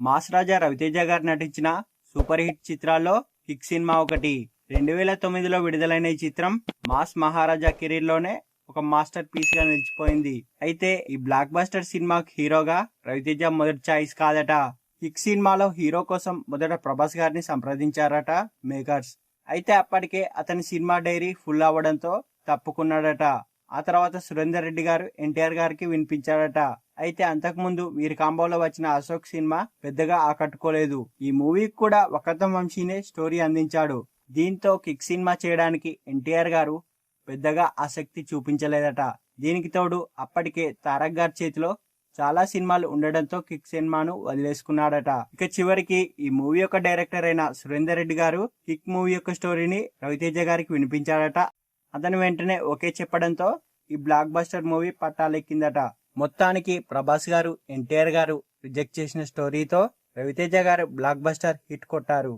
Mass రాజా రవితేజ గారు నటించిన super hit చిత్రాల్లో హిక్ సినిమా ఒకటి. రెండు వేల తొమ్మిదిలో విడుదలైన ఈ చిత్రం మాస్ మహారాజా కెరీర్లోనే ఒక మాస్టర్ పీస్గా నిలిచిపోయింది. అయితే ఈ బ్లాక్ బస్టర్ సినిమాకి హీరోగా రవితేజ మొదటి చాయిస్ కాదట. హిక్ సినిమాలో హీరో కోసం మొదట ప్రభాస్ గారిని సంప్రదించారట మేకర్స్. అయితే అప్పటికే అతని సినిమా డైరీ ఫుల్ అవ్వడంతో తప్పుకున్నాడట. ఆ తర్వాత సురేందర్ రెడ్డి గారు ఎన్టీఆర్ గారికి వినిపించాడట. అయితే అంతకుముందు వీరి కాంబోలో వచ్చిన అశోక్ సినిమా పెద్దగా ఆకట్టుకోలేదు. ఈ మూవీకి కూడా వకతం వంశీనే స్టోరీ అందించాడు. దీంతో కిక్ సినిమా చేయడానికి ఎన్టీఆర్ గారు పెద్దగా ఆసక్తి చూపించలేదట. దీనికి తోడు అప్పటికే తారక్ గారి చేతిలో చాలా సినిమాలు ఉండడంతో కిక్ సినిమాను వదిలేసుకున్నాడట. ఇక చివరికి ఈ మూవీ యొక్క డైరెక్టర్ అయిన సురేందర్ రెడ్డి గారు కిక్ మూవీ యొక్క స్టోరీని రవితేజ గారికి వినిపించాడట. అతను వెంటనే ఓకే చెప్పడంతో ఈ బ్లాక్ బస్టర్ మూవీ పట్టాలెక్కిందట. మొత్తానికి ప్రభాస్ గారు ఎన్టీఆర్ గారు రిజెక్ట్ చేసిన స్టోరీతో రవితేజ గారు బ్లాక్ బస్టర్ హిట్ కొట్టారు.